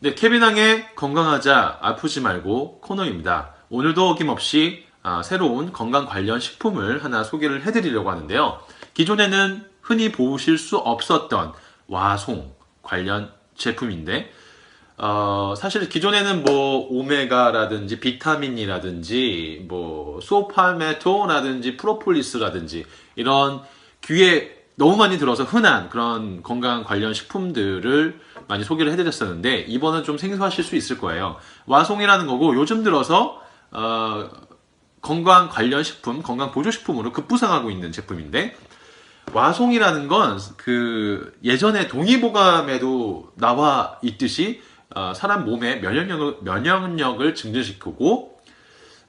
네, 케빈왕의 건강하자 아프지 말고 코너입니다. 오늘도 어김없이 아, 새로운 건강 관련 식품을 하나 소개를 해드리려고 하는데요. 기존에는 흔히 보실 수 없었던 와송 관련 제품인데 어, 사실 기존에는 뭐 오메가라든지 비타민이라든지 뭐 소팔메토라든지 프로폴리스라든지 이런 귀에 너무 많이 들어서 흔한 그런 건강 관련 식품들을 많이 소개를 해드렸었는데 이번은 좀 생소하실 수 있을 거예요. 와송이라는 거고 요즘 들어서 어, 건강 관련 식품, 건강 보조 식품으로 급부상하고 있는 제품인데 와송이라는 건 그 예전에 동의보감에도 나와 있듯이 어, 사람 몸의 면역력을, 면역력을 증진시키고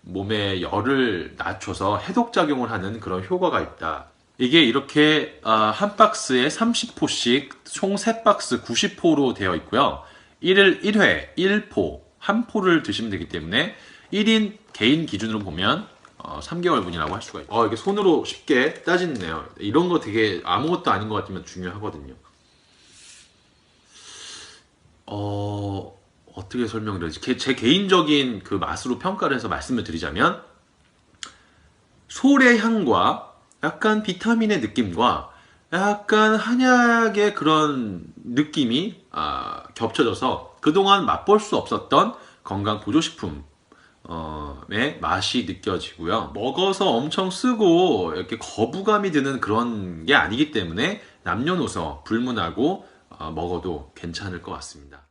몸의 열을 낮춰서 해독작용을 하는 그런 효과가 있다. 이게 이렇게 어, 한 박스에 30포씩 총 3박스 90포로 되어 있고요. 1일 1회 1포, 한 포를 드시면 되기 때문에 1인 개인 기준으로 보면 어, 3개월분이라고 할 수가 있어요. 어, 이게 손으로 쉽게 따지네요. 이런 거 되게 아무것도 아닌 것 같지만 중요하거든요. 어, 어떻게 설명을 해야지? 게- 제 개인적인 그 맛으로 평가를 해서 말씀을 드리자면, 솔의 향과 약간 비타민의 느낌과 약간 한약의 그런 느낌이 아, 겹쳐져서 그동안 맛볼 수 없었던 건강 보조식품 의 맛이 느껴지고요. 먹어서 엄청 쓰고 이렇게 거부감이 드는 그런 게 아니기 때문에 남녀노소 불문하고 어, 먹어도 괜찮을 것 같습니다.